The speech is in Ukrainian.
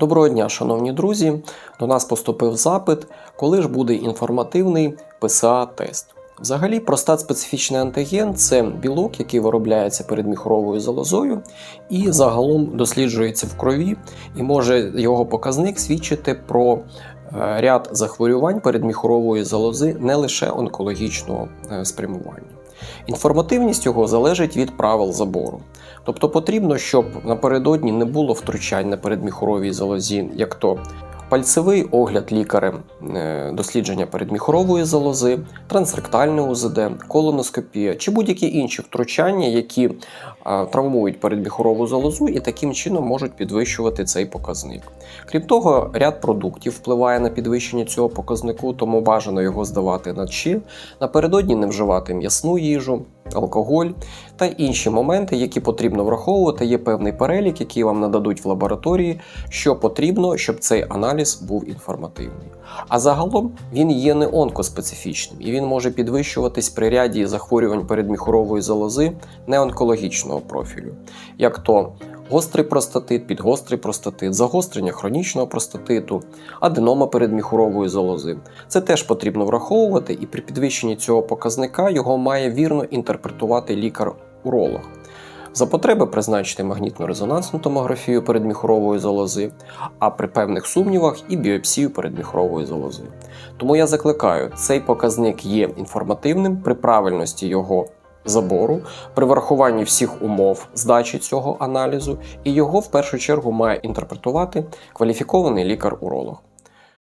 Доброго дня, шановні друзі. До нас поступив запит, коли ж буде інформативний ПСА-тест. Взагалі, простат-специфічний антиген це білок, який виробляється передміхоровою залозою і загалом досліджується в крові, і може його показник свідчити про е, ряд захворювань передміхорової залози не лише онкологічного е, спрямування. Інформативність його залежить від правил забору. Тобто потрібно, щоб напередодні не було втручань на передміхоровій залозі, як то пальцевий огляд лікарем е, дослідження передміхорової залози, трансректальне УЗД, колоноскопія чи будь-які інші втручання, які травмують передміхорову залозу і таким чином можуть підвищувати цей показник. Крім того, ряд продуктів впливає на підвищення цього показнику, тому бажано його здавати на ЧІ, напередодні не вживати м'ясну їжу, алкоголь та інші моменти, які потрібно враховувати. Є певний перелік, який вам нададуть в лабораторії, що потрібно, щоб цей аналіз був інформативний. А загалом він є не онкоспецифічним і він може підвищуватись при ряді захворювань передміхорової залози неонкологічного профілю, як то гострий простатит, підгострий простатит, загострення хронічного простатиту, аденома передміхорової залози. Це теж потрібно враховувати, і при підвищенні цього показника його має вірно інтерпретувати лікар-уролог. За потреби призначити магнітно-резонансну томографію передміхорової залози, а при певних сумнівах і біопсію передміхорової залози. Тому я закликаю, цей показник є інформативним при правильності його забору, при врахуванні всіх умов здачі цього аналізу, і його в першу чергу має інтерпретувати кваліфікований лікар-уролог.